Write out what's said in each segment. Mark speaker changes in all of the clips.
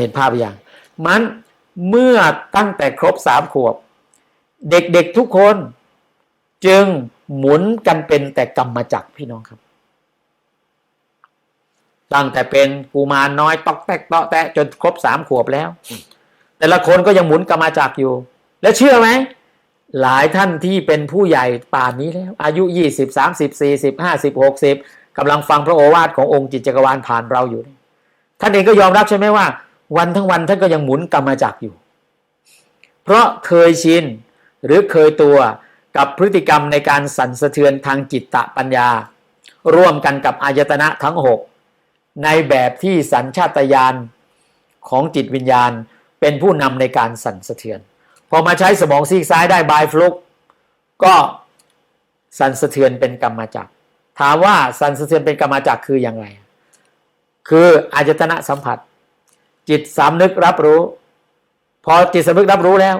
Speaker 1: เห็นภาพอยังมันเมื่อตั้งแต่ครบสามขวบ เด็กๆทุกคน จึงหมุนกันเป็นแต่กรรมจักพี่น้องครับ ตั้งแต่เป็นกูมารน้อยตอกแตกเตาะแตะจนครบสามขวบแล้ว แต่ละคนก็ยังหมุนกรรมจักอยู่ แล้วเชื่อไหมหลายท่านที่เป็นผู้ใหญ่ป่านนี้แล้ว อายุยี่สิบสามสิบสี่สิบห้าสิบหกสิบกำลังฟังพระโอวาทขององค์จิตจักรวาลผ่านเราอยู่ ท่านเองก็ยอมรับใช่ไหมว่า วันทั้งวันท่านก็ยังหมุนกรรมจักรอยู่ เพราะเคยชินหรือเคยตัวกับพฤติกรรมในการสั่นสะเทือนทางจิตตะปัญญา ร่วมกันกับอายตนะทั้งหกในแบบที่สัญชาตญาณของจิตวิญญาณเป็นผู้นำในการสั่นสะเทือน พอมาใช้สมองซีกซ้ายได้บายฟลุก ก็สั่นสะเทือนเป็นกรรมจักรถามว่าสั่นสะเทือนเป็นกรรมจักรคืออย่างไร คืออายตนะสัมผัส จิตสำนึกรับรู้ พอจิตสำนึกรับรู้แล้ว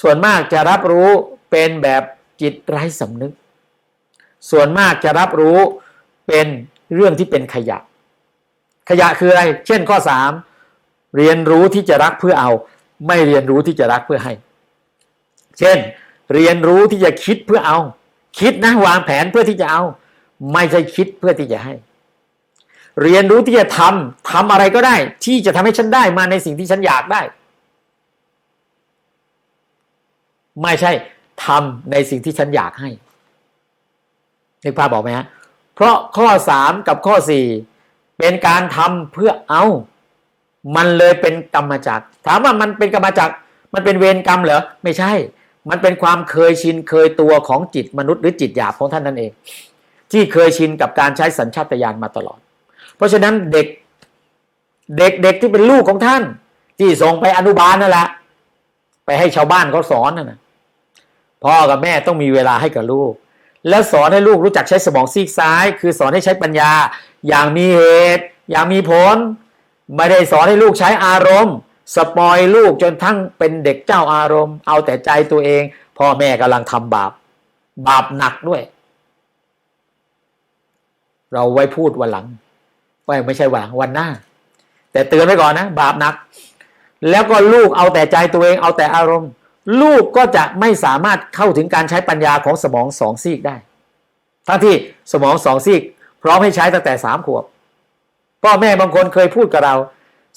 Speaker 1: ส่วนมากจะรับรู้เป็นแบบจิตไร้สำนึก ส่วนมากจะรับรู้เป็นเรื่องที่เป็นขยะ ขยะคืออะไร เช่นข้อสามเรียนรู้ที่จะรักเพื่อเอา ไม่เรียนรู้ที่จะรักเพื่อให้ เช่น เรียนรู้ที่จะคิดเพื่อเอา คิดนะวางแผนเพื่อที่จะเอา ไม่ใช่คิดเพื่อที่จะให้ เรียนรู้ที่จะทำทำอะไรก็ได้ ที่จะทำให้ฉันได้มาในสิ่งที่ฉันอยากได้ ไม่ใช่ทำในสิ่งที่ฉันอยากให้นึกภาพบอกไหมฮะเพราะข้อสามกับข้อสี่เป็นการทำเพื่อเอา มันเลยเป็นกรรมจักรถามว่ามันเป็นกรรมจักรมันเป็นเวรกรรมเหรอไม่ใช่ มันเป็นความเคยชินเคยตัวของจิตมนุษย์หรือจิตหยาบของท่านนั่นเอง ที่เคยชินกับการใช้สัญชาตญาณมาตลอด ราะฉะนั้นเด็ก เด็กเด็กที่เป็นลูกของท่าน ที่ส่งไปอนุบาลนั่นแหละไปให้ชาวบ้านเขาสอนนั่นนะพ่อกับแม่ต้องมีเวลาให้กับลูก แล้วสอนให้ลูกรู้จักใช้สมองซีกซ้าย คือสอนให้ใช้ปัญญา อย่างมีเหตุ อย่างมีผล ไม่ได้สอนให้ลูกใช้อารมณ์สปอยลูกจนทั้งเป็นเด็กเจ้าอารมณ์ เอาแต่ใจตัวเอง พ่อแม่กำลังทำบาป บาปหนักด้วย เราไว้พูดวันหลัง ไม่ไม่ใช่หวังวันหน้า แต่เตือนไว้ก่อนนะ บาปหนัก แล้วก็ลูกเอาแต่ใจตัวเองเอาแต่อารมณ์ ลูกก็จะไม่สามารถเข้าถึงการใช้ปัญญาของสมองสองซีกได้ ทั้งที่สมองสองซีก พร้อมให้ใช้ตั้งแต่สามขวบพ่อแม่บางคนเคยพูดกับเรา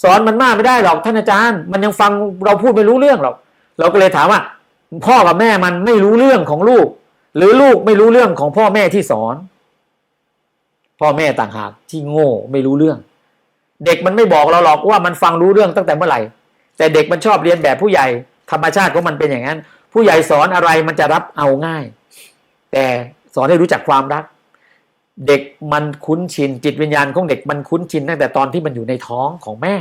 Speaker 1: สอนมันมากไม่ได้หรอกท่านอาจารย์ มันยังฟังเราพูดไม่รู้เรื่องหรอกเราก็เลยถามว่า พ่อกับแม่มันไม่รู้เรื่องของลูก หรือลูกไม่รู้เรื่องของพ่อแม่ที่สอน พ่อแม่ต่างหากที่โง่ไม่รู้เรื่อง เด็กมันไม่บอกเราหรอกว่ามันฟังรู้เรื่องตั้งแต่เมื่อไหร่ แต่เด็กมันชอบเรียนแบบผู้ใหญ่ ธรรมชาติของมันเป็นอย่างนั้น ผู้ใหญ่สอนอะไรมันจะรับเอาง่าย แต่สอนให้รู้จักความรัก เด็กมันคุ้นชิน จิตวิญญาณของเด็กมันคุ้นชินตั้งแต่ตอนที่มันอยู่ในท้องของแม่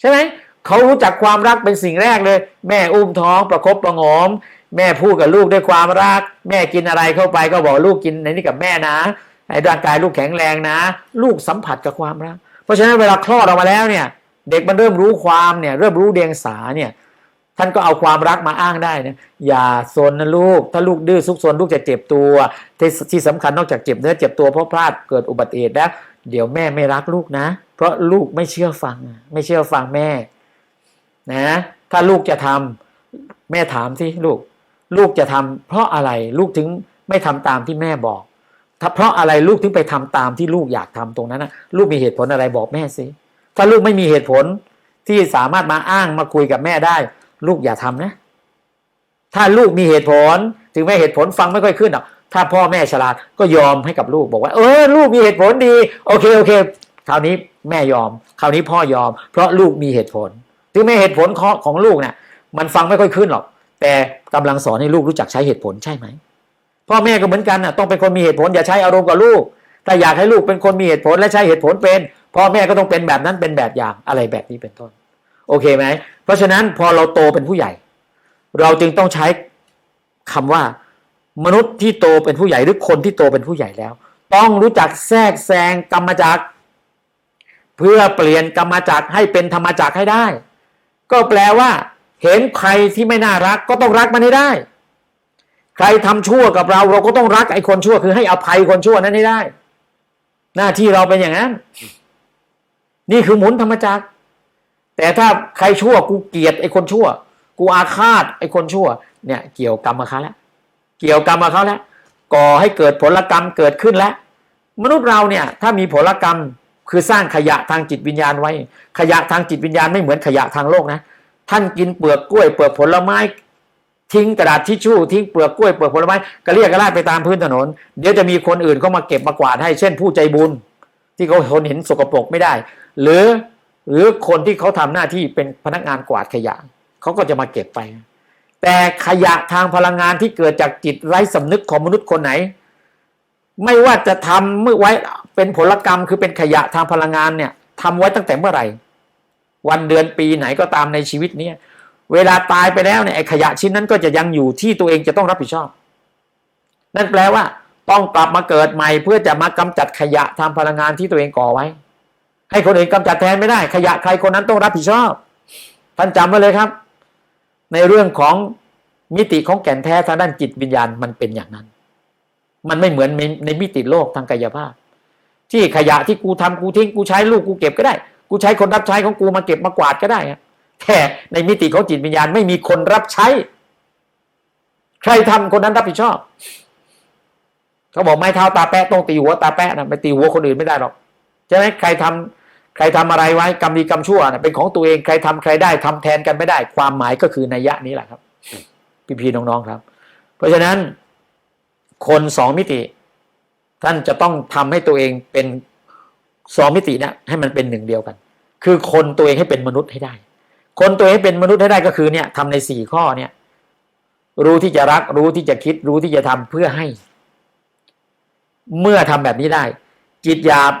Speaker 1: ใช่ไหมเขารู้จักความรักเป็นสิ่งแรกเลย แม่อุ้มท้องประคบประงม แม่พูดกับลูกด้วยความรัก แม่กินอะไรเข้าไปก็บอกลูกกินในนี้กับแม่นะ ให้ร่างกายลูกแข็งแรงนะ ลูกสัมผัสกับความรัก เพราะฉะนั้นเวลาคลอดออกมาแล้วเนี่ย เด็กมันเริ่มรู้ความเนี่ย เริ่มรู้เดียงสาเนี่ย ท่านก็เอาความรักมาอ้างได้นะอย่าซนนะลูก ถ้าลูกดื้อซุกซนลูกจะเจ็บตัวที่ที่สำคัญนอกจากเจ็บเนื้อเจ็บตัวเพราะพลาดเกิดอุบัติเหตุแล้วเดี๋ยวแม่ไม่รักลูกนะ เพราะลูกไม่เชื่อฟัง ไม่เชื่อฟังแม่ นะ ถ้าลูกจะทำแม่ถามสิลูก ลูกจะทำเพราะอะไรลูกถึงไม่ทำตามที่แม่บอก ถ้าเพราะอะไรลูกถึงไปทำตามที่ลูกอยากทำตรงนั้นนะลูกมีเหตุผลอะไรบอกแม่สิถ้าลูกไม่มีเหตุผลที่สามารถมาอ้างมาคุยกับแม่ได้ ลูกอย่าทำนะ ถ้าลูกมีเหตุผล ถึงแม้เหตุผลฟังไม่ค่อยขึ้นหรอกถ้าพ่อแม่ฉลาดก็ยอมให้กับลูกบอกว่า เออลูกมีเหตุผลดี โอเคโอเคคราวนี้แม่ยอม คราวนี้พ่อยอม เพราะลูกมีเหตุผล ถึงแม้เหตุผลของลูกเนี่ยมันฟังไม่ค่อยขึ้นหรอก แต่กำลังสอนให้ลูกรู้จักใช้เหตุผลใช่ไหม พ่อแม่ก็เหมือนกันน่ะต้องเป็นคนมีเหตุผลอย่าใช้อารมณ์กับลูกถ้าอยากให้ลูกเป็นคนมีเหตุผลและใช้เหตุผลเป็น พ่อแม่ก็ต้องเป็นแบบนั้นเป็นแบบอย่างอะไรแบบนี้เป็นต้น โอเคไหมเพราะฉะนั้นพอเราโตเป็นผู้ใหญ่ เราจึงต้องใช้คำว่า มนุษย์ที่โตเป็นผู้ใหญ่หรือคนที่โตเป็นผู้ใหญ่แล้ว ต้องรู้จักแทรกแซงกรรมจักรเพื่อเปลี่ยนกรรมจักรให้เป็นธรรมจักรให้ได้ ก็แปลว่า เห็นใครที่ไม่น่ารักก็ต้องรักมันให้ได้ ใครทำชั่วกับเราเราก็ต้องรักไอ้คนชั่วคือให้อภัยคนชั่วนั้นให้ได้ หน้าที่เราเป็นอย่างนั้น นี่คือหมุนธรรมจักรแต่แต่ถ้าใครชั่วกูเกลียดไอ้คนชั่ว กูอาฆาตไอ้คนชั่ว เนี่ย เกี่ยวกรรมมาเขาแล้วเกี่ยวกรรมมาเขาแล้วก่อให้เกิดผลกรรมเกิดขึ้นแล้ว มนุษย์เราเนี่ย ถ้ามีผลกรรมคือสร้างขยะทางจิตวิญญาณไว้ ขยะทางจิตวิญญาณไม่เหมือนขยะทางโลกนะท่านกินเปลือกกล้วยเปลือกผลไม้ ทิ้งกระดาษทิชชู่ทิ้งเปลือกกล้วยเปลือกผลไม้กระเรียกกระลาดไปตามพื้นถนน เดี๋ยวจะมีคนอื่นเข้ามาเก็บมากวาดให้เช่นผู้ใจบุญ ที่เขาทนเห็นสกปรกไม่ได้ หรือหรือคนที่เขาทำหน้าที่เป็นพนักงานกวาดขยะเขาก็จะมาเก็บไป แต่ขยะทางพลังงานที่เกิดจากจิตไร้สำนึกของมนุษย์คนไหน ไม่ว่าจะทำเมื่อไว้เป็นผลกรรมคือเป็นขยะทางพลังงานเนี่ยทำไว้ตั้งแต่เมื่อไหร่ วันเดือนปีไหนก็ตามในชีวิตนี้ เวลาตายไปแล้วเนี่ยไอ้ขยะชิ้นนั้นก็จะยังอยู่ที่ตัวเองจะต้องรับผิดชอบ นั่นแปลว่า ต้องกลับมาเกิดใหม่ เพื่อจะมากำจัดขยะทางพลังงานที่ตัวเองก่อไว้ ให้คนอื่นกำจัดแทนไม่ได้ ขยะใครคนนั้นต้องรับผิดชอบ ท่านจำไว้เลยครับ ในเรื่องของมิติของแก่นแท้ทางด้านจิตวิญญาณมันเป็นอย่างนั้น มันไม่เหมือนในมิติโลกทางกายภาพ ที่ขยะที่กูทำกูทิ้งกูใช้ลูกกูเก็บก็ได้ กูใช้คนรับใช้ของกูมาเก็บมากวาดก็ได้ แต่ในมิติของจิตวิญญาณไม่มีคนรับใช้ ใครทำคนนั้นรับผิดชอบเขาบอกไม้เท้าตาแปะต้องตีหัวตาแปะนะไปตีหัวคนอื่นไม่ได้หรอกใช่ไหมใครทำใครทำอะไรไว้กรรมดีกรรมชั่วนะเป็นของตัวเองใครทำใครได้ทำแทนกันไม่ได้ ความหมายก็คือนัยยะนี้แหละครับ พี่ๆน้องๆครับ เพราะฉะนั้น คนสองมิติ ท่านจะต้องทำให้ตัวเองเป็นสองมิตินะให้มันเป็นหนึ่งเดียวกัน คือคนตัวเองให้เป็นมนุษย์ให้ได้ คนตัวเองให้เป็นมนุษย์ให้ได้ก็คือเนี่ยทำในสี่ข้อเนี่ย รู้ที่จะรัก รู้ที่จะคิด รู้ที่จะทำเพื่อให้ เมื่อทำแบบนี้ได้ จิตหยาบ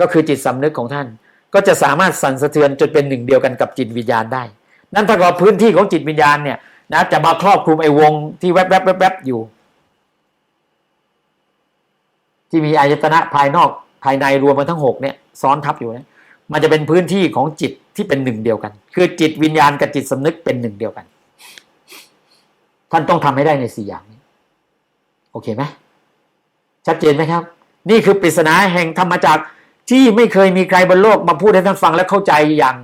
Speaker 1: ก็คือจิตสำนึกของท่าน ก็จะสามารถสั่นสะเทือนจนเป็นหนึ่งเดียวกันกับจิตวิญญาณได้ นั่นถ้ากับพื้นที่ของจิตวิญญาณเนี่ยนะจะมาครอบคลุมไอ้วงที่แวบๆแวบๆอยู่ ที่มีอายตนะภายนอกภายในรวมมาทั้งหกเนี่ย ซ้อนทับอยู่นะมันจะเป็นพื้นที่ของจิต ที่เป็นหนึ่งเดียวกัน คือจิตวิญญาณกับจิตสำนึกเป็นหนึ่งเดียวกัน ท่านต้องทำให้ได้ในสี่อย่างนี้โอเคไหมชัดเจนไหมครับ นี่คือปริศนาแห่งธรรมจักรที่ไม่เคยมีใครบนโลกมาพูดให้ท่านฟังและเข้าใจอย่าง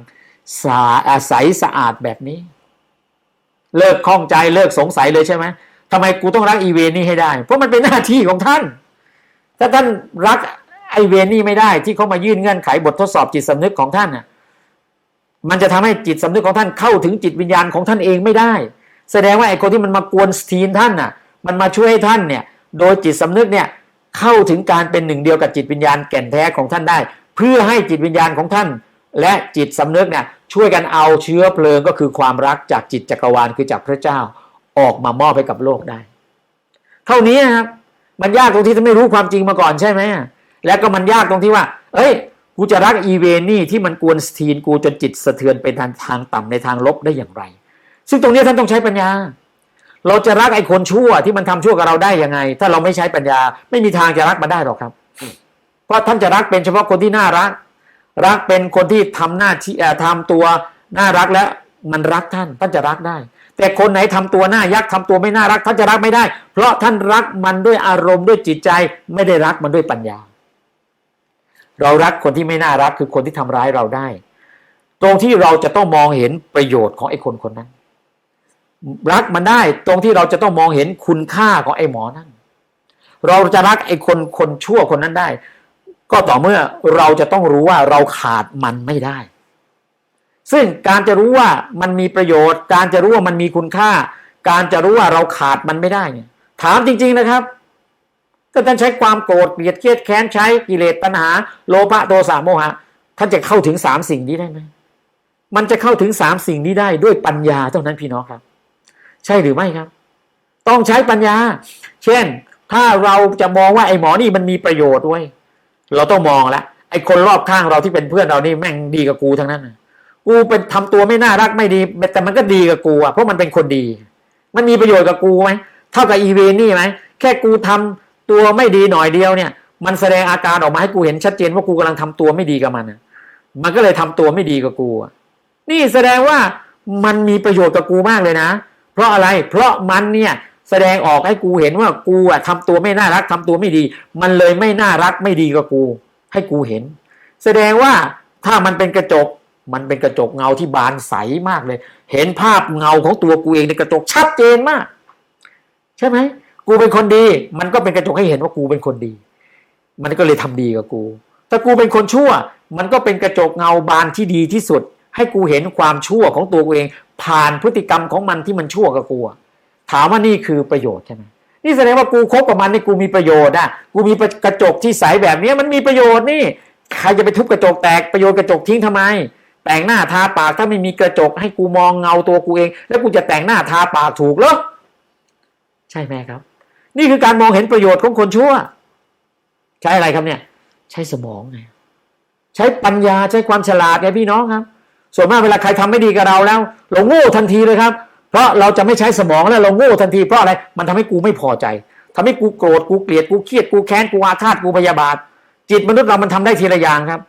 Speaker 1: สาอาศัยสะอาดแบบนี้ เลิกข้องใจเลิกสงสัยเลยใช่ไหมทำไมกูต้องรักอีเวนี่ให้ได้ เพราะมันเป็นหน้าที่ของท่าน ถ้าท่านรักไอเวนี่ไม่ได้ ที่เขามายื่นเงื่อนไขบททดสอบจิตสำนึกของท่านน่ะ มันจะทำให้จิตสำนึกของท่านเข้าถึงจิตวิญญาณของท่านเองไม่ได้ แสดงว่าไอ้คนที่มันมากวนสตีนท่านน่ะ มันมาช่วยให้ท่านเนี่ย โดยจิตสำนึกเนี่ยเข้าถึงการเป็นหนึ่งเดียวกับจิตวิญญาณแก่นแท้ของท่านได้ เพื่อให้จิตวิญญาณของท่าน และจิตสำนึกเนี่ยช่วยกันเอาเชื้อเพลิงก็คือความรักจากจิตจักรวาลคือจากพระเจ้าออกมามอบให้กับโลกได้ เท่านี้นะครับมันยากตรงที่จะไม่รู้ความจริงมาก่อนใช่ไหมแล้วก็มันยากตรงที่ว่า เอ้ย กูจะรักอีเวนี่ที่มันกวนสตีนกูจนจิตสะเทือนไปทางทางต่ำในทางลบได้อย่างไร ซึ่งตรงนี้ท่านต้องใช้ปัญญา เราจะรักไอ้คนชั่วที่มันทำชั่วกับเราได้ยังไง ถ้าเราไม่ใช้ปัญญา ไม่มีทางจะรักมันได้หรอกครับ เพราะท่านจะรักเป็นเฉพาะคนที่น่ารัก รักเป็นคนที่ทำหน้าที่ทำตัวน่ารักแล้วมันรักท่านท่านจะรักได้ แต่คนไหนทำตัวหน้ายักษ์ทำตัวไม่น่ารัก ท่านจะรักไม่ได้ เพราะท่านรักมันด้วยอารมณ์ด้วยจิตใจ ไม่ได้รักมันด้วยปัญญา เรารักคนที่ไม่น่ารักคือคนที่ทำร้ายเราได้ ตรงที่เราจะต้องมองเห็นประโยชน์ของไอ้คนคนนั้น รักมันได้ตรงที่เราจะต้องมองเห็นคุณค่าของไอ้หมอนั่นเราจะรักไอ้คนคนชั่วคนนั้นได้ ก็ต่อเมื่อเราจะต้องรู้ว่าเราขาดมันไม่ได้ ซึ่งการจะรู้ว่ามันมีประโยชน์ การจะรู้ว่ามันมีคุณค่า การจะรู้ว่าเราขาดมันไม่ได้เนี่ยถามจริง ๆนะครับ ก็ท่านใช้ความโกรธเกลียดเครียดแค้นใช้กิเลสตัณหา โลภะโทสะโมหะ ท่านจะเข้าถึงสามสิ่งนี้ได้ไหมมันจะเข้าถึงสามสิ่งนี้ได้ด้วยปัญญาเท่านั้นพี่น้องครับ ใช่หรือไม่ครับ ต้องใช้ปัญญา เช่น ถ้าเราจะมองว่าไอ้หมอนี่มันมีประโยชน์ด้วย เราต้องมองละไอ้คนรอบข้างเราที่เป็นเพื่อนเรานี่แม่งดีกับกูทั้งนั้นกูเป็นทำตัวไม่น่ารักไม่ดี แต่มันก็ดีกับกูอะเพราะมันเป็นคนดี มันมีประโยชน์กับกูไหมเท่ากับอีเวนนี่ไหมแค่กูทำ ตัวไม่ดีหน่อยเดียวเนี่ย มันแสดงอาการออกมาให้กูเห็นชัดเจนว่ากูกำลังทำตัวไม่ดีกับมันมันก็เลยทำตัวไม่ดีกับกูนี่แสดงว่ามันมีประโยชน์กับกูมากเลยนะ เพราะอะไรเพราะมันเนี่ยแสดงออกให้กูเห็นว่ากูอะทำตัวไม่น่ารักทำตัวไม่ดี มันเลยไม่น่ารักไม่ดีกับกู ให้กูเห็น แสดงว่าถ้ามันเป็นกระจก มันเป็นกระจกเงาที่บานใสมากเลย เห็นภาพเงาของตัวกูเองในกระจกชัดเจนมาก ใช่ไหม กูเป็นคนดี มันก็เป็นกระจกให้เห็นว่ากูเป็นคนดี มันก็เลยทำดีกับกู ถ้ากูเป็นคนชั่ว มันก็เป็นกระจกเงาบานที่ดีที่สุด ให้กูเห็นความชั่วของตัวกูเอง ผ่านพฤติกรรมของมันที่มันชั่วกับกูถามว่านี่คือประโยชน์ใช่ไหมนี่แสดงว่ากูคบกับมันนี่กูมีประโยชน์อะกูมีกระจกที่ใสแบบนี้มันมีประโยชน์นี่ใครจะไปทุบกระจกแตกประโยชน์กระจกทิ้งทำไม แต่งหน้าทาปากถ้าไม่มีกระจก ให้กูมองเงาตัวกูเอง แล้วกูจะแต่งหน้าทาปากถูกเหรอใช่ไหมครับ นี่คือการมองเห็นประโยชน์ของคนชั่ว ใช้อะไรครับเนี่ย ใช้สมองไงใช้ปัญญาใช้ความฉลาดไงพี่น้องครับ ส่วนมากเวลาใครทำไม่ดีกับเราแล้ว เราโง่ทันทีเลยครับ เพราะเราจะไม่ใช้สมองแล้วเราโง่ทันทีเพราะอะไรมันทำให้กูไม่พอใจทำให้กูโกรธกูเกลียดกูเครียดกูแค้นกูอาฆาตกูพยาบาท จิตมนุษย์เรามันทำได้ทีละอย่างครับ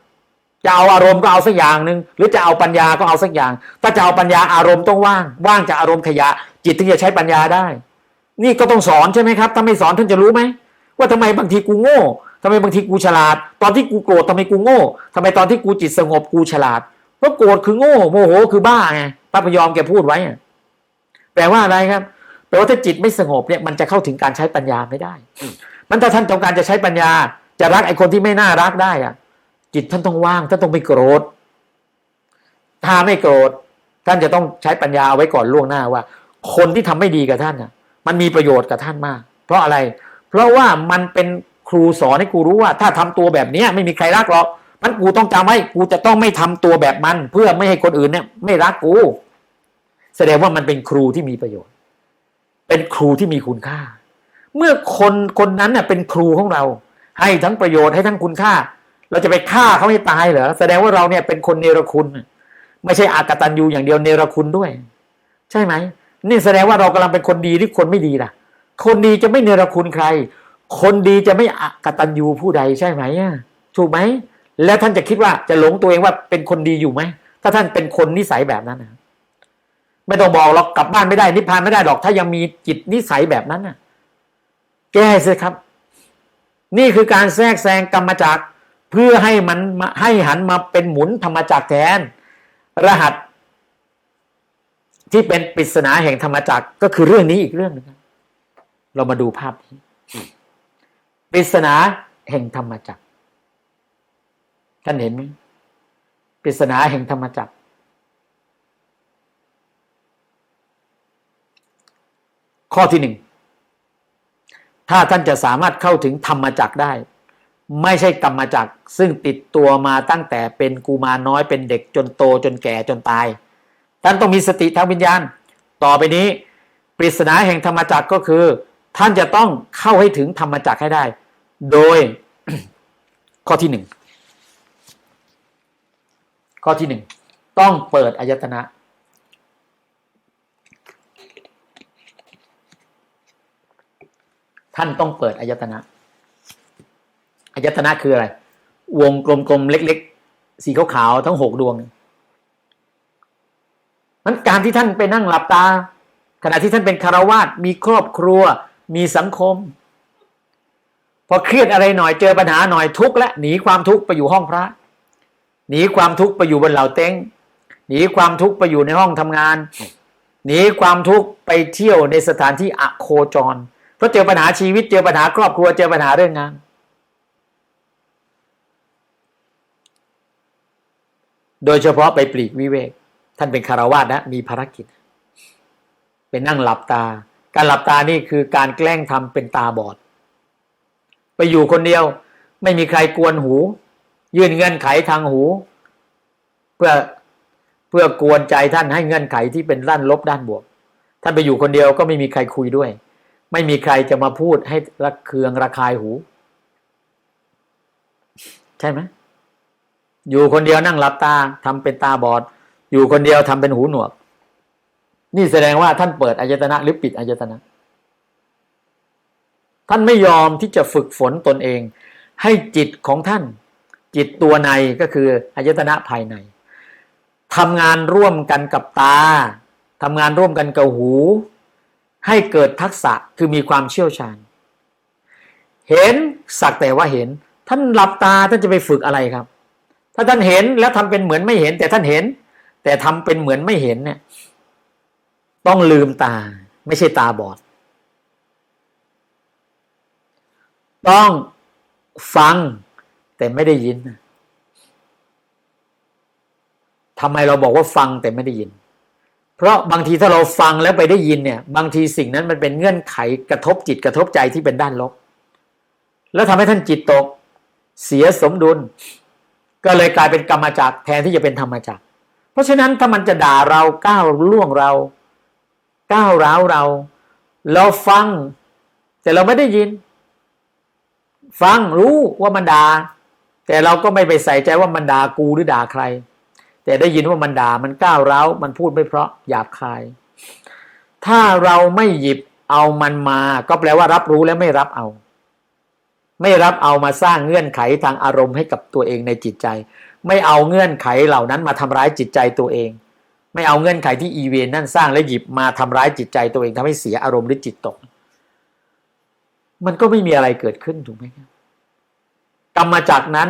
Speaker 1: จะเอาอารมณ์ก็เอาสักอย่างหนึ่งหรือจะเอาปัญญาก็เอาสักอย่าง ถ้าจะเอาปัญญาอารมณ์ต้องว่าง ว่างจากอารมณ์ขยะ จิตถึงจะใช้ปัญญาได้ นี่ก็ต้องสอนใช่ไหมครับถ้าไม่สอนท่านจะรู้ไหมว่าทำไมบางทีกูโง่ทำไมบางทีกูฉลาด ตอนที่กูโกรธทำไมกูโง่ทำไมตอนที่กูจิตสงบกูฉลาดเพราะโกรธคือโง่โมโหคือบ้าไงพระพยอมแกพูดไว้แปลว่าอะไรครับแปลว่าถ้าจิตไม่สงบเนี่ยมันจะเข้าถึงการใช้ปัญญาไม่ได้ มันถ้าท่านต้องการจะใช้ปัญญา จะรักไอ้คนที่ไม่น่ารักได้อะจิตท่านต้องว่างท่านต้องไม่โกรธ ถ้าไม่โกรธ ท่านจะต้องใช้ปัญญาเอาไว้ก่อนล่วงหน้าว่า คนที่ทำไม่ดีกับท่านน่ะ มันมีประโยชน์กับท่านมาก เพราะอะไร เพราะว่ามันเป็นครูสอนให้กูรู้ว่า ถ้าทำตัวแบบนี้ไม่มีใครรักหรอกมันกูต้องจำไว้กูจะต้องไม่ทำตัวแบบมัน เพื่อไม่ให้คนอื่นเนี่ยไม่รักกู แสดงว่ามันเป็นครูที่มีประโยชน์ เป็นครูที่มีคุณค่า เมื่อคนคนนั้นเน่ยเป็นครูของเรา ให้ทั้งประโยชน์ให้ทั้งคุณค่า เราจะไปฆ่าเขาให้ตายเหรอแสดงว่าเราเนี่ยเป็นคนเนรคุณ ไม่ใช่อากตันยูอย่างเดียวเนรคุณด้วย ใช่ไหม นี่แสดงว่าเรากำลังเป็นคนดีหรือคนไม่ดีล่ะคนดีจะไม่เนรคุณใคร คนดีจะไม่อกตันยูผู้ใดใช่ไหมอะถูกไหมแล้วท่านจะคิดว่าจะหลงตัวเองว่าเป็นคนดีอยู่ไหมถ้าท่านเป็นคนนิสัยแบบนั้นนะไม่ต้องบอกหรอกกลับบ้านไม่ได้นิพพานไม่ได้หรอก ถ้ายังมีจิตนิสัยแบบนั้นน่ะแก้สิครับ นี่คือการแทรกแซงกรรมจักรเพื่อให้มันให้หันมาเป็นหมุนธรรมจักรแทน รหัส ที่เป็นปริศนาแห่งธรรมจักรก็คือเรื่องนี้อีกเรื่องหนึงเรามาดูภาพนี้ปริศนาแห่งธรรมจักรท่านเห็นไหมปริศนาแห่งธรรมจักรข้อที่หนึ่งถ้าท่านจะสามารถเข้าถึงธรรมจักรได้ ไม่ใช่กรรมจักรซึ่งติดตัวมาตั้งแต่เป็นกูมาน้อยเป็นเด็กจนโตจนแก่จนตาย ท่านต้องมีสติทางวิญญาณ ต่อไปนี้ ปริศนาแห่งธรรมจักรก็คือ ท่านจะต้องเข้าให้ถึงธรรมจักรให้ได้ โดยข้อที่หนึ่งข้อที่หนึ่งต้องเปิดอายตนะท่านต้องเปิดอายตนะอายตนะคืออะไร วงกลมๆเล็ก ๆ สีขาวๆทั้งหกดวง มันการที่ท่านไปนั่งหลับตา ขณะที่ท่านเป็นคารวาสมีครอบครัว มีสังคม พอเครียดอะไรหน่อยเจอปัญหาหน่อยทุกข์และหนีความทุกข์ไปอยู่ห้องพระ หนีความทุกข์ไปอยู่บนเหล่าเต็งหนีความทุกข์ไปอยู่ในห้องทำงาน หนีความทุกข์ไปเที่ยวในสถานที่อโคจร เพราะเจอปัญหาชีวิตเจอปัญหาครอบครัวเจอปัญหาเรื่องงาน โดยเฉพาะไปปลีกวิเวก ท่านเป็นคารวาสนะมีภารกิจ เป็นนั่งหลับตา การหลับตานี่คือการแกล้งทำเป็นตาบอด ไปอยู่คนเดียว ไม่มีใครกวนหู ยื่นเงื่อนไขทางหู เพื่อเพื่อกวนใจท่านให้เงื่อนไขที่เป็นด้านลบด้านบวก ท่านไปอยู่คนเดียวก็ไม่มีใครคุยด้วย ไม่มีใครจะมาพูดให้ระเคืองระคายหู ใช่ไหมอยู่คนเดียวนั่งหลับตาทำเป็นตาบอด อยู่คนเดียวทำเป็นหูหนวก นี่แสดงว่าท่านเปิดอายตนะ หรือปิดอายตนะ ท่านไม่ยอมที่จะฝึกฝนตนเอง ให้จิตของท่าน จิตตัวในก็คืออายตนะภายในทำงานร่วมกันกับตาทำงานร่วมกันกับหู ให้เกิดทักษะคือมีความเชี่ยวชาญ เห็นสักแต่ว่าเห็น ท่านหลับตาท่านจะไปฝึกอะไรครับ ถ้าท่านเห็นแล้วทำเป็นเหมือนไม่เห็นแต่ท่านเห็น แต่ทำเป็นเหมือนไม่เห็นเนี่ย ต้องลืมตา ไม่ใช่ตาบอด ต้องฟัง แต่ไม่ได้ยินทำไมเราบอกว่าฟังแต่ไม่ได้ยิน เพราะบางทีถ้าเราฟังแล้วไปได้ยินเนี่ย บางทีสิ่งนั้นมันเป็นเงื่อนไขกระทบจิตกระทบใจที่เป็นด้านลบ แล้วทำให้ท่านจิตตก เสียสมดุล ก็เลยกลายเป็นกรรมจักรแทนที่จะเป็นธรรมจักร เพราะฉะนั้นถ้ามันจะด่าเราก้าวล่วงเรา ก้าวร้าวเรา เราฟัง แต่เราไม่ได้ยิน ฟังรู้ว่ามันด่าแต่เราก็ไม่ไปใส่ใจว่ามันด่ากูหรือด่าใคร แต่ได้ยินว่ามันด่ามันก้าวร้าวมันพูดไม่เพราะหยาบคาย ถ้าเราไม่หยิบเอามันมา ก็แปลว่ารับรู้และไม่รับเอา ไม่รับเอามาสร้างเงื่อนไขทางอารมณ์ให้กับตัวเองในจิตใจ ไม่เอาเงื่อนไขเหล่านั้นมาทำร้ายจิตใจตัวเอง ไม่เอาเงื่อนไขที่อีเวนนั่นสร้างและหยิบมาทำร้ายจิตใจตัวเองทำให้เสียอารมณ์หรือจิตตก มันก็ไม่มีอะไรเกิดขึ้นถูกไหมครับกรรมจักนั้น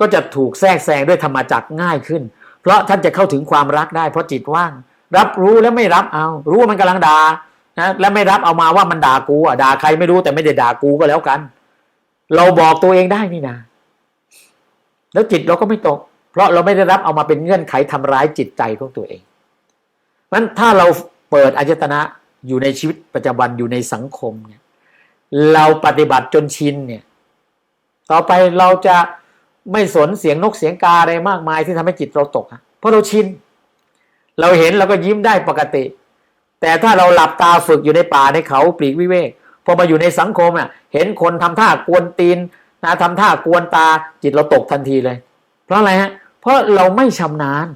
Speaker 1: ก็จะถูกแทรกแซงด้วยธรรมจักง่ายขึ้น เพราะท่านจะเข้าถึงความรักได้ เพราะจิตว่าง รับรู้แล้วไม่รับเอา รู้ว่ามันกำลังด่านะและไม่รับเอามาว่ามันด่ากูอะด่าใครไม่รู้แต่ไม่ได้ด่ากูก็แล้วกัน เราบอกตัวเองได้นี่นะ แล้วจิตเราก็ไม่ตก เพราะเราไม่ได้รับเอามาเป็นเงื่อนไขทำร้ายจิตใจของตัวเองเพราะนั้นถ้าเราเปิดอายตนะอยู่ในชีวิตประจำวันอยู่ในสังคมเนี่ยเราปฏิบัติจนชินเนี่ย ต่อไปเราจะไม่สนเสียงนกเสียงกาอะไรมากมายที่ทำให้จิตเราตก เพราะเราชิน เราเห็นเราก็ยิ้มได้ปกติ แต่ถ้าเราหลับตาฝึกอยู่ในป่าในเขาปลีกวิเวกพอมาอยู่ในสังคมอะ เห็นคนทำท่ากวนตีน นะทำท่ากวนตาจิตเราตกทันทีเลย เพราะอะไรฮะ เพราะเราไม่ชำนาญ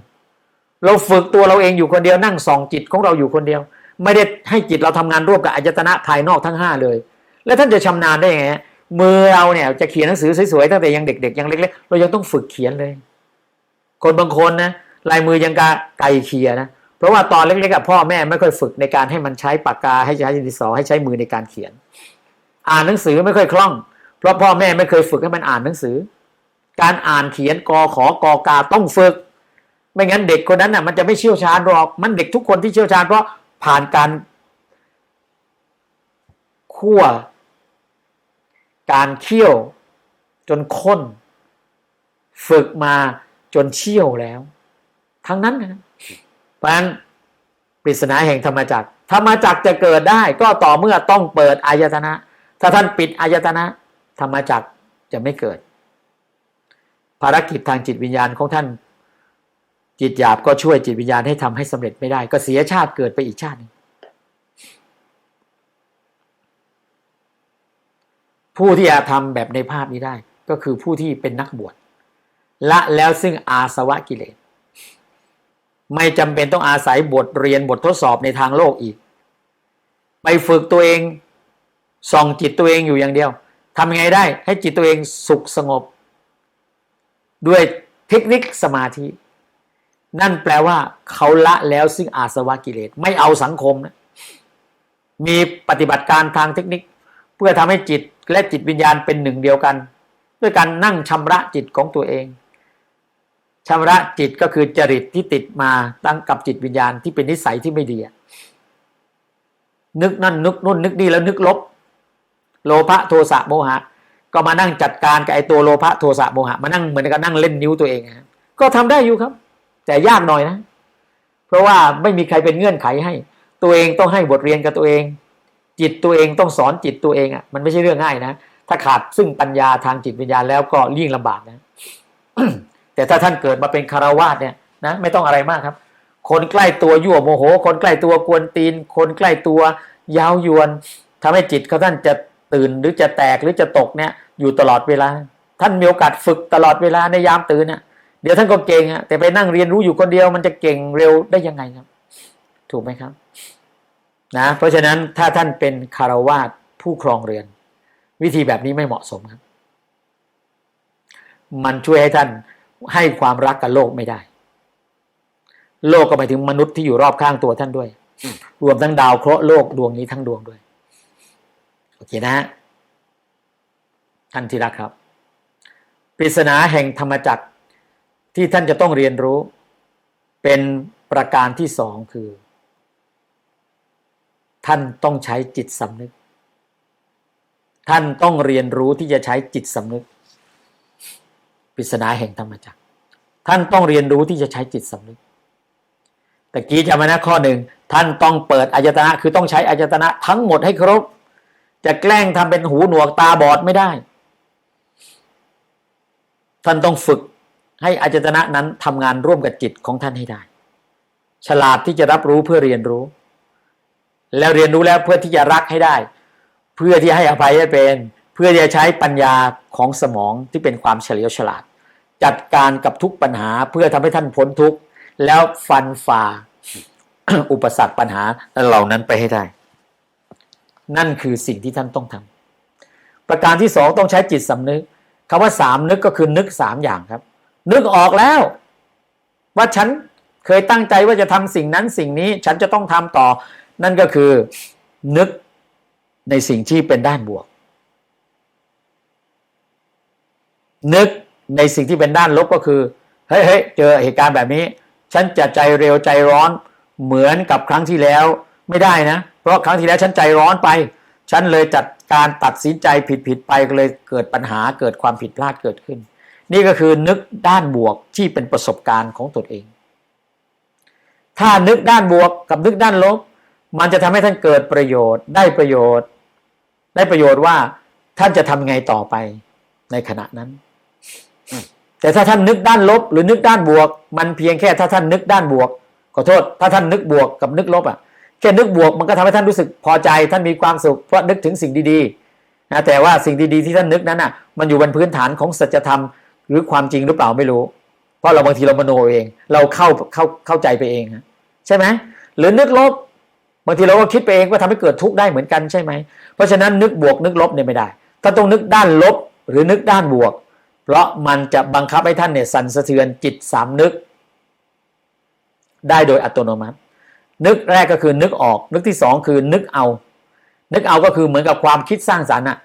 Speaker 1: เราฝึกตัวเราเองอยู่คนเดียวนั่งส่องจิตของเราอยู่คนเดียว ไม่ได้ให้จิตเราทำงานร่วมกับอายตนะภายนอกทั้งห้าเลย แล้วท่านจะชำนาญได้ไงมือเราเนี่ยจะเขียนหนังสือสวยๆตั้งแต่ยังเด็ก ๆ ยังเล็กๆเรายังต้องฝึกเขียนเลย คนบางคนนะลายมือยังกาไก่เขียนะเพราะว่าตอนเล็กๆกับพ่อแม่ไม่ค่อยฝึกในการให้มันใช้ปากกาให้ใช้ดินสอให้ใช้มือในการเขียน อ่านหนังสือไม่ค่อยคล่อง เพราะพ่อแม่ไม่เคยฝึกให้มันอ่านหนังสือ การอ่านเขียนกอขอกอกาต้องฝึก ไม่งั้นเด็กคนนั้นน่ะมันจะไม่เชี่ยวชาญหรอกมันเด็กทุกคนที่เชี่ยวชาญเพราะผ่านการคั่วการเคี่ยวจนข้น ฝึกมาจนเชี่ยวแล้ว ทั้งนั้นนะเพราะฉะนั้นปริศนาแห่งธรรมจักรธรรมจักรจะเกิดได้ ก็ต่อเมื่อต้องเปิดอายตนะ ถ้าท่านปิดอายตนะ ธรรมจักรจะไม่เกิด ภารกิจทางจิตวิญญาณของท่าน จิตหยาบก็ช่วยจิตวิญญาณให้ทำให้สำเร็จไม่ได้ ก็เสียชาติเกิดไปอีกชาตินึงผู้ที่จะทำแบบในภาพนี้ได้ ก็คือผู้ที่เป็นนักบวชละแล้วซึ่งอาสวะกิเลส ไม่จำเป็นต้องอาศัยบทเรียนบททดสอบในทางโลกอีก ไปฝึกตัวเองส่องจิตตัวเองอยู่อย่างเดียว ทำยังไงได้ให้จิตตัวเองสุขสงบ ด้วยเทคนิคสมาธิ นั่นแปลว่าเขาละแล้วซึ่งอาสวะกิเลสไม่เอาสังคมนะมีปฏิบัติการทางเทคนิค เพื่อทำให้จิตและจิตวิญญาณเป็นหนึ่งเดียวกัน ด้วยการนั่งชำระจิตของตัวเองชำระจิตก็คือจริตที่ติดมาตั้งกับจิตวิญญาณที่เป็นนิสัยที่ไม่ดีนึกนั่นนึกนู่นนึกนี่แล้วนึกลบ โลภะโทสะโมหะ ก็มานั่งจัดการกับไอ้ตัวโลภะโทสะโมหะมานั่งเหมือนกับนั่งเล่นนิ้วตัวเองก็ทำได้อยู่ครับ แต่ยากหน่อยนะ เพราะว่าไม่มีใครเป็นเงื่อนไขให้ ตัวเองต้องให้บทเรียนกับตัวเอง จิตตัวเองต้องสอนจิตตัวเองอะมันไม่ใช่เรื่องง่ายนะถ้าขาดซึ่งปัญญาทางจิตวิญญาณแล้วก็ยิ่งลำบากนะแต่ถ้าท่านเกิดมาเป็นคารวาสเนี่ยนะไม่ต้องอะไรมากครับ คนใกล้ตัวยั่วโมโห คนใกล้ตัวกวนตีน คนใกล้ตัว ยาวยวนทำให้จิตเขาท่านจะ ตื่นหรือจะแตกหรือจะตกเนี่ยอยู่ตลอดเวลา ท่านมีโอกาสฝึกตลอดเวลาในยามตื่นเนี่ยเดี๋ยวท่านก็เก่งอะแต่ไปนั่งเรียนรู้อยู่คนเดียว มันจะเก่งเร็วได้ยังไงครับ ถูกไหมครับนะเพราะฉะนั้นถ้าท่านเป็นคารวาสผู้ครองเรือน วิธีแบบนี้ไม่เหมาะสมครับ มันช่วยให้ท่านให้ความรักกับโลกไม่ได้ โลกก็หมายถึงมนุษย์ที่อยู่รอบข้างตัวท่านด้วย รวมทั้งดาวเคราะห์โลกดวงนี้ทั้งดวงด้วย โอเคนะท่านที่รักครับ ปริศนาแห่งธรรมจักรที่ท่านจะต้องเรียนรู้ เป็นประการที่สองคือ ท่านต้องใช้จิตสำนึก ท่านต้องเรียนรู้ที่จะใช้จิตสำนึก ปริศนาแห่งธรรมจักร ท่านต้องเรียนรู้ที่จะใช้จิตสำนึกตะกี้จำไว้นะข้อหนึ่งท่านต้องเปิดอายตนะ คือต้องใช้อายตนะทั้งหมดให้ครบ จะแกล้งทำเป็นหูหนวกตาบอดไม่ได้ ท่านต้องฝึกให้อายตนะนั้นทำงานร่วมกับจิตของท่านให้ได้ ฉลาดที่จะรับรู้เพื่อเรียนรู้ แล้วเรียนรู้แล้วเพื่อที่จะรักให้ได้ เพื่อที่ให้อภัยให้เป็น เพื่อจะใช้ปัญญาของสมองที่เป็นความเฉลียวฉลาด จัดการกับทุกปัญหาเพื่อทำให้ท่านพ้นทุกข์แล้วฟันฝ่าอุปสรรคปัญหาเหล่านั้นไปให้ได้ นั่นคือสิ่งที่ท่านต้องทำประการที่สองต้องใช้จิตสำนึกคำว่าสามนึกก็คือนึกสามอย่างครับ นึกออกแล้ว ว่าฉันเคยตั้งใจว่าจะทำสิ่งนั้นสิ่งนี้ฉันจะต้องทำต่อ นั่นก็คือนึกในสิ่งที่เป็นด้านบวก นึกในสิ่งที่เป็นด้านลบก็คือเฮ้ยเฮ้ยเจอเหตุการณ์แบบนี้ ฉันจะใจเร็วใจร้อนเหมือนกับครั้งที่แล้ว ไม่ได้นะ เพราะครั้งที่แล้วฉันใจร้อนไป ฉันเลยจัดการตัดสินใจผิดผิดไปก็เลยเกิดปัญหาเกิดความผิดพลาดเกิดขึ้น นี่ก็คือนึกด้านบวกที่เป็นประสบการณ์ของตนเอง ถ้านึกด้านบวกกับนึกด้านลบ มันจะทำให้ท่านเกิดประโยชน์ ได้ประโยชน์ ได้ประโยชน์ว่าท่านจะทำไงต่อไปในขณะนั้น แต่ถ้าท่านนึกด้านลบ หรือนึกด้านบวก มันเพียงแค่ถ้าท่านนึกด้านบวกขอโทษ ถ้าท่านนึกบวกกับนึกลบอะ แค่นึกบวกมันก็ทำให้ท่านรู้สึกพอใจท่านมีความสุขเพราะนึกถึงสิ่งดีๆนะแต่ว่าสิ่งดีๆที่ท่านนึกนั้นอะมันอยู่บนพื้นฐานของสัจธรรมหรือความจริงหรือเปล่าไม่รู้ เพราะเราบางทีเรามโนเอง เราเข้าเข้าเข้าใจไปเองใช่ไหมหรือนึกลบบางทีเราก็คิดไปเองว่าทำให้เกิดทุกข์ได้เหมือนกันใช่ไหมเพราะฉะนั้นนึกบวกนึกลบเนี่ยไม่ได้ถ้านต้องนึกด้านลบหรือนึกด้านบวก เพราะมันจะบังคับให้ท่านเนี่ยสั่นสะเทือนจิตสามนึก ได้โดยอัตโนมัติ นึกแรกก็คือนึกออก นึกที่สองคือนึกเอา นึกเอาก็คือเหมือนกับความคิดสร้างสารรค์อะ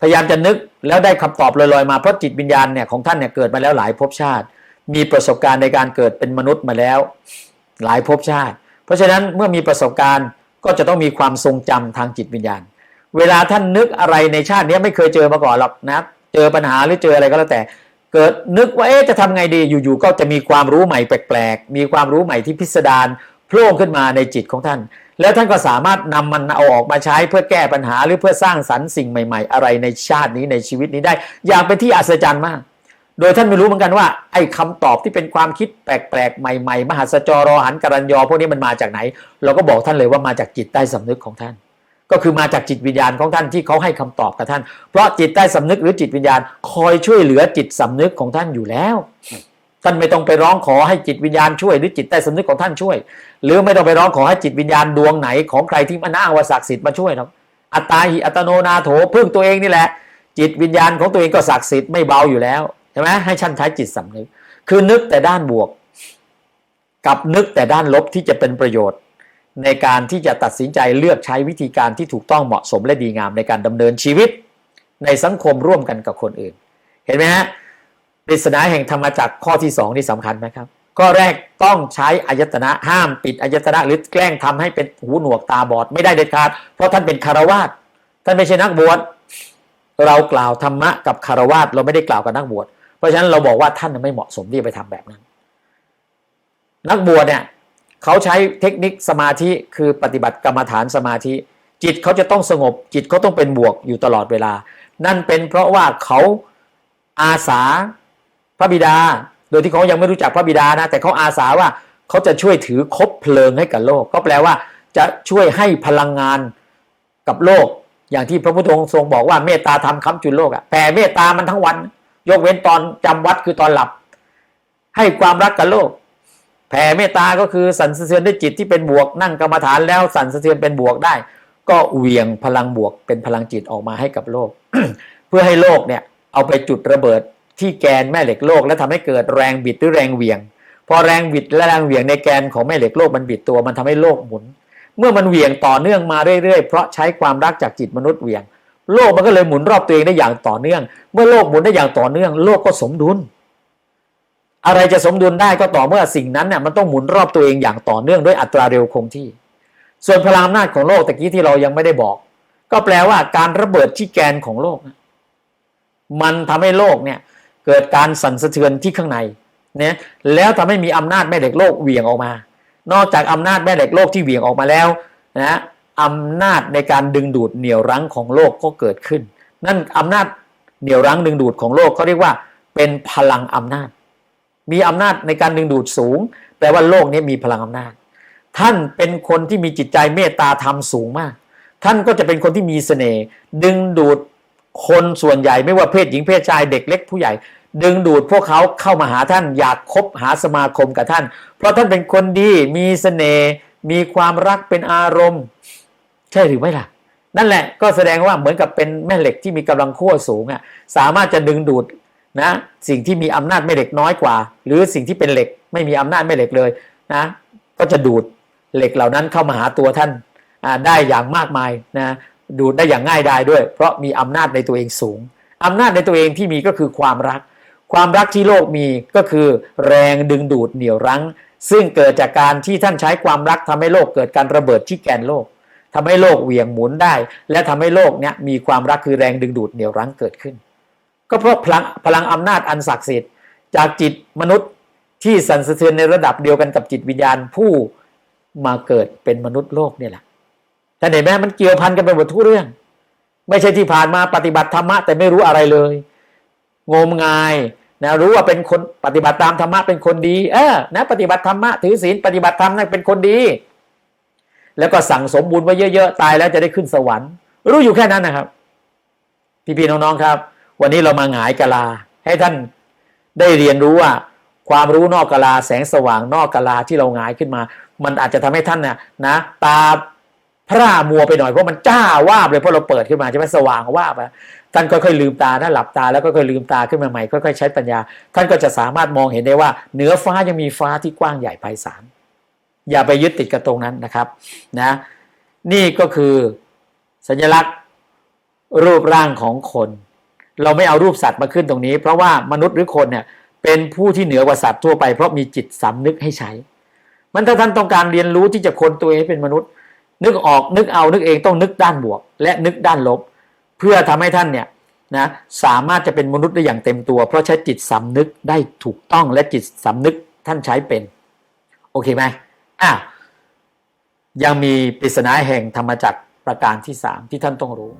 Speaker 1: พยายามจะนึกแล้วได้คำตอบลอยๆมาเพราะจิตวิญญาณเนี่ยของท่านเนี่ยเกิดมาแล้วหลายภพชาติ มีประสบการณ์ในการเกิดเป็นมนุษย์มาแล้ว หลายภพชาติ เพราะฉะนั้นเมื่อมีประสบการณ์ก็จะต้องมีความทรงจำทางจิตวิญญาณ เวลาท่านนึกอะไรในชาตินี้ไม่เคยเจอมาก่อนหรอกนะเจอปัญหาหรือเจออะไรก็แล้วแต่ เกิดนึกว่าเอ๊ะจะทำไงดีอยู่ๆก็จะมีความรู้ใหม่แปลกๆ มีความรู้ใหม่ที่พิสดาร โผล่ขึ้นมาในจิตของท่าน แล้วท่านก็สามารถนำมันเอาออกมาใช้เพื่อแก้ปัญหาหรือเพื่อสร้างสรรค์สิ่งใหม่ ๆ อะไรในชาตินี้ในชีวิตนี้ได้ อย่างเป็นที่อัศจรรย์มาก โดยท่านไม่รู้เหมือนกันว่า ไอ้คาตอบที่เป็นความคิดแปลกๆใหม่ๆ มหัศจรรหันกรัญยอพวกนี้มันมาจากไหน เราก็บอกท่านเลยว่ามาจากจิตใต้สำนึกของท่าน ก็คือมาจากจิตวิญญาณของท่านที่เขาให้คำตอบกับท่าน เพราะจิตใต้สำนึกหรือจิตวิญญาณ คอยช่วยเหลือจิตสำนึกของท่านอยู่แล้ว ท่านไม่ต้องไปร้องขอให้จิตวิญญาณช่วยหรือจิตใต้สำนึกของท่านช่วย หรือไม่ต้องไปร้องขอให้จิตวิญญาณดวงไหนของใครที่มาอ้างว่าศักดิ์สิทธิ์มาช่วยหรอกอัตตาหิอัตโนนาโถพึ่งตัวเองนี่แหละ จิตวิญญาณของตัวเองก็ศักดิ์สิทธิ์ไม่เบาอยู่แล้วใช่ไหมให้ท่านใช้จิตสำนึก คือนึกแต่ด้านบวก กับนึกแต่ด้านลบที่จะเป็นประโยชน์ ในการที่จะตัดสินใจเลือกใช้วิธีการที่ถูกต้องเหมาะสมและดีงามในการดำเนินชีวิต ในสังคมร่วมกันกับคนอื่น เห็นไหมฮะ ปริศนาแห่งธรรมจักรข้อที่สองนี่สำคัญนะครับข้อแรกต้องใช้อายตนะห้ามปิดอายตนะหรือแกล้งทำให้เป็นหูหนวกตาบอดไม่ได้เด็ดขาด เพราะท่านเป็นคารวาสท่านไม่ใช่นักบวชเรากล่าวธรรมะกับคารวาสเราไม่ได้กล่าวกับนักบวชเพราะฉะนั้นเราบอกว่าท่านไม่เหมาะสมที่จะไปทำแบบนั้น นักบวชเนี่ยเขาใช้เทคนิคสมาธิคือปฏิบัติกรรมฐานสมาธิ จิตเขาจะต้องสงบ จิตเขาต้องเป็นบวกอยู่ตลอดเวลา นั่นเป็นเพราะว่าเขาอาสา พระบิดา โดยที่เขายังไม่รู้จักพระบิดานะ แต่เขาอาสาว่าเขาจะช่วยถือคบเพลิงให้กับโลก ก็แปลว่าจะช่วยให้พลังงานกับโลก อย่างที่พระพุทธองค์ทรงบอกว่าเมตตาธรรมค้ำจุนโลกอะแผ่เมตตามันทั้งวัน ยกเว้นตอนจำวัดคือตอนหลับ ให้ความรักกับโลก แผ่เมตตาก็คือสั่นสะเทือนด้วยจิตที่เป็นบวกนั่งกรรมฐานแล้วสั่นสะเทือนเป็นบวกได้ ก็เหวี่ยงพลังบวกเป็นพลังจิตออกมาให้กับโลก เพื่อให้โลกเนี่ยเอาไปจุดระเบิด ที่แกนแม่เหล็กโลก แล้วทำให้เกิดแรงบิดหรือแรงเหวี่ยง พอแรงบิดและแรงเหวี่ยงในแกนของแม่เหล็กโลกมันบิดตัวมันทำให้โลกหมุน เมื่อมันเหวี่ยงต่อเนื่องมาเรื่อยๆ เพราะใช้ความรักจากจิตมนุษย์เหวี่ยง โลกมันก็เลยหมุนรอบตัวเองได้อย่างต่อเนื่อง เมื่อโลกหมุนได้อย่างต่อเนื่อง โลกก็สมดุล อะไรจะสมดุลได้ก็ต่อเมื่อสิ่งนั้นเนี่ยมันต้องหมุนรอบตัวเองอย่างต่อเนื่องด้วยอัตราเร็วคงที่ ส่วนพลังอำนาจของโลกตะกี้ที่เรายังไม่ได้บอก ก็แปลว่าการระเบิดที่แกนของโลก มันทำให้โลกเนี่ย เกิดการสั่นสะเทือนที่ข้างในเนี่ยแล้วทำให้มีอำนาจแม่เหล็กโลกเหวี่ยงออกมา นอกจากอำนาจแม่เหล็กโลกที่เหวี่ยงออกมาแล้วนะอำนาจในการดึงดูดเหนี่ยวรั้งของโลกก็เกิดขึ้น นั่นอำนาจเหนี่ยวรั้งดึงดูดของโลกเขาเรียกว่าเป็นพลังอำนาจ มีอำนาจในการดึงดูดสูง แปลว่าโลกนี้มีพลังอำนาจ ท่านเป็นคนที่มีจิตใจเมตตาธรรมสูงมาก ท่านก็จะเป็นคนที่มีเสน่ห์ดึงดูดคนส่วนใหญ่ไม่ว่าเพศหญิงเพศชายเด็กเล็กผู้ใหญ่ ดึงดูดพวกเขาเข้ามาหาท่านอยากคบหาสมาคมกับท่าน เพราะท่านเป็นคนดีมีเสน่ห์มีความรักเป็นอารมณ์ ใช่หรือไม่ล่ะ นั่นแหละก็แสดงว่าเหมือนกับเป็นแม่เหล็กที่มีกำลังขั้วสูงอะสามารถจะดึงดูดนะสิ่งที่มีอำนาจแม่เหล็กน้อยกว่า หรือสิ่งที่เป็นเหล็กไม่มีอำนาจแม่เหล็กเลยนะก็จะดูดเหล็กเหล่านั้นเข้ามาหาตัวท่านได้อย่างมากมายนะดูดได้อย่างง่ายดายด้วย เพราะมีอำนาจในตัวเองสูงอำนาจในตัวเองที่มีก็คือความรัก ความรักที่โลกมีก็คือแรงดึงดูดเหนี่ยวรั้ง ซึ่งเกิดจากการที่ท่านใช้ความรักทำให้โลกเกิดการระเบิดที่แกนโลกทำให้โลกเหวี่ยงหมุนได้ และทำให้โลกเนี้ยมีความรักคือแรงดึงดูดเหนี่ยวรั้งเกิดขึ้น ก็เพราะพลังพลังอำนาจอันศักดิ์สิทธิ์จากจิตมนุษย์ที่สั่นสะเทือนในระดับเดียวกันกับจิตวิญญาณผู้มาเกิดเป็นมนุษย์โลกเนี่ยแหละท่านเห็นไหมมันเกี่ยวพันกันไปหมดทุกเรื่อง ไม่ใช่ที่ผ่านมาปฏิบัติธรรมะแต่ไม่รู้อะไรเลย งมงาย นะรู้ว่าเป็นคนปฏิบัติตามธรรมะเป็นคนดี เออนะปฏิบัติธรรมะถือศีลปฏิบัติธรรมนั่นเป็นคนดี แล้วก็สั่งสมบุญไว้เยอะๆตายแล้วจะได้ขึ้นสวรรค์ รู้อยู่แค่นั้นนะครับ พี่ๆน้องๆครับ วันนี้เรามาหงายกะลา ให้ท่านได้เรียนรู้ว่าความรู้นอกกะลาแสงสว่างนอกกะลาที่เราหงายขึ้นมา มันอาจจะทำให้ท่านเนี่ยนะตาพร่ามัวไปหน่อยเพราะมันจ้าวาบเลยเพราะเราเปิดขึ้นมาใช่ไหมสว่างวาบอะ ท่านก็ค่อยลืมตานะหลับตาแล้วก็ค่อยลืมตาขึ้นมาใหม่ค่อยๆใช้ปัญญา ท่านก็จะสามารถมองเห็นได้ว่า เหนือฟ้ายังมีฟ้าที่กว้างใหญ่ไพศาลอย่าไปยึดติดกับตรงนั้นนะครับนะนี่ก็คือสัญลักษณ์รูปร่างของคน เราไม่เอารูปสัตว์มาขึ้นตรงนี้ เพราะว่ามนุษย์หรือคนเนี่ยเป็นผู้ที่เหนือกว่าสัตว์ทั่วไปเพราะมีจิตสำนึกให้ใช้ มันถ้าท่านต้องการเรียนรู้ที่จะคนตัวเองเป็นมนุษย์ นึกออกนึกเอานึกเองต้องนึกด้านบวก และนึกด้านลบ เพื่อทำให้ท่านเนี่ยนะสามารถจะเป็นมนุษย์ได้อย่างเต็มตัว เพราะใช้จิตสำนึกได้ถูกต้องและจิตสำนึกท่านใช้เป็น โอเคไหมอะยังมีปริศนาแห่งธรรมจักรประการที่สามที่ท่านต้องรู้